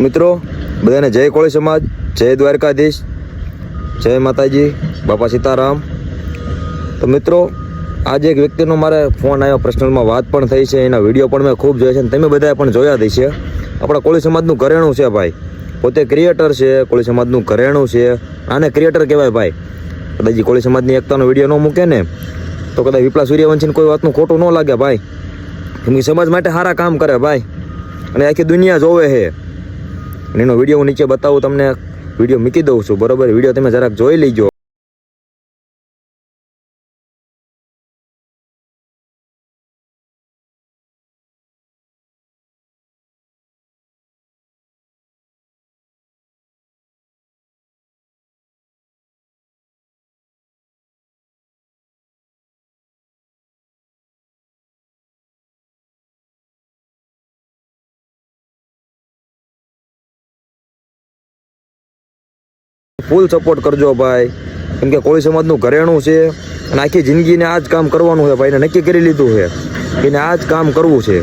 મિત્રો, બધાને જય કોળી સમાજ, જય દ્વારકાધીશ, જય માતાજી, બાપા સીતારામ. તો મિત્રો, આજે એક વ્યક્તિનો મારે ફોન આવ્યો પર્સનલમાં વાત પણ થઈ છે, એના વીડિયો પણ મેં ખૂબ જોયા છે, અને તમે બધાએ પણ જોયા જ છે આપણા કોળી સમાજનું ઘરેણું છે ભાઈ. પોતે ક્રિએટર છે, કોળી સમાજનું ઘરેણું છે. આને ક્રિએટર કહેવાય ભાઈ. કદાચ કોળી સમાજની એકતાનો વીડિયો ન મૂકે ને, તો કદાચ વિપલા સૂર્યવંશીને કોઈ વાતનું ખોટું ન લાગે ભાઈ. કેમ સમાજ માટે સારા કામ કરે ભાઈ. અને આખી દુનિયા જોવે છે. અને એનો વીડિયો હું નીચે બતાવું, તમને વીડિયો મૂકી દઉં છું, બરાબર? વીડિયો તમે જરાક જોઈ લેજો. ફૂલ સપોર્ટ કરજો ભાઈ. કેમ કે કોળી સમાજનું ઘરેણું છે અને આખી જિંદગીને આ જ કામ કરવાનું છે ભાઈને નક્કી કરી લીધું છે એને આ જ કામ કરવું છે.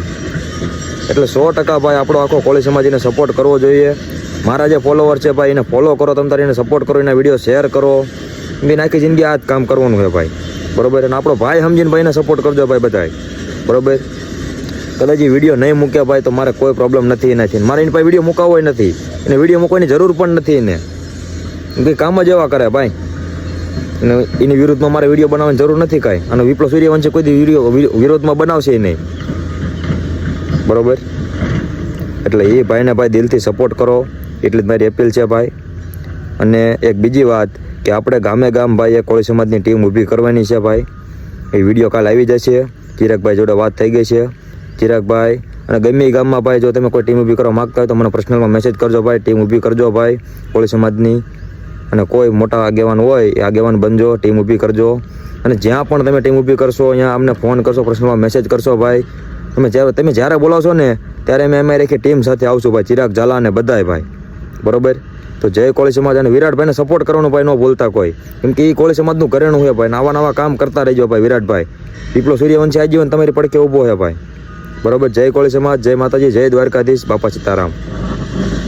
એટલે સો ટકા ભાઈ આપણો આખો કોળી સમાજ એને સપોર્ટ કરવો જોઈએ. મારા જે ફોલોવર છે ભાઈ, એને ફોલો કરો. તમે તારે એને સપોર્ટ કરો, એના વીડિયો શેર કરો. કેમ આખી જિંદગી આ જ કામ કરવાનું છે ભાઈ. બરોબર? અને આપણો ભાઈ સમજીને ભાઈને સપોર્ટ કરજો ભાઈ બધાય. બરોબર? કદાચ એ વીડિયો નહીં મૂક્યા ભાઈ, તો મારે કોઈ પ્રોબ્લેમ નથી એનાથી. મારે એની પાસે વીડિયો મૂકાવવો નથી. એને વીડિયો મૂકવાની જરૂર પણ નથી એને. કંઈ કામ જ એવા કરે ભાઈ. અને એની વિરુદ્ધમાં મારે વીડિયો બનાવવાની જરૂર નથી કાંઈ. અને વિપ્લવ સૂર્યવંશી કોઈ વીડિયો વિરોધમાં બનાવશે નહીં. બરાબર? એટલે એ ભાઈને ભાઈ દિલથી સપોર્ટ કરો. એટલી જ મારી અપીલ છે ભાઈ. અને એક બીજી વાત કે આપણે ગામે ગામ ભાઈ એક કોળી સમાજની ટીમ ઊભી કરવાની છે ભાઈ. એ વીડિયો કાલ આવી જશે. ચિરાગભાઈ જોડે વાત થઈ ગઈ છે. ચિરાગભાઈ, અને ગમે એ ગામમાં ભાઈ જો તમે કોઈ ટીમ ઊભી કરવા માંગતા હોય તો મને પર્સનલમાં મેસેજ કરજો ભાઈ. ટીમ ઊભી કરજો ભાઈ કોળી સમાજની. અને કોઈ મોટા આગેવાન હોય, એ આગેવાન બનજો, ટીમ ઊભી કરજો. અને જ્યાં પણ તમે ટીમ ઊભી કરશો, અહીંયા અમને ફોન કરશો, પ્રશ્નમાં મેસેજ કરશો ભાઈ. તમે જ્યારે તમે જ્યારે બોલાવશો ને, ત્યારે અમે અમારી આખી ટીમ સાથે આવશું ભાઈ, ચિરાગ, ઝાલા અને બધાય ભાઈ. બરોબર? તો જય કોળી સમાજ અને વિરાટભાઈને સપોર્ટ કરવાનું ભાઈ ન બોલતા કોઈ. કેમ કે એ કોળી સમાજનું ઘરેણું છે ભાઈ નવા નવા કામ કરતા રહેજો ભાઈ, વિરાટભાઈ. પીપલો સૂર્યવંશી આજીવન તમારી પડકે ઊભો છે ભાઈ. બરોબર? જય કોળી સમાજ, જય માતાજી, જય દ્વારકાધીશ, બાપા સીતારામ.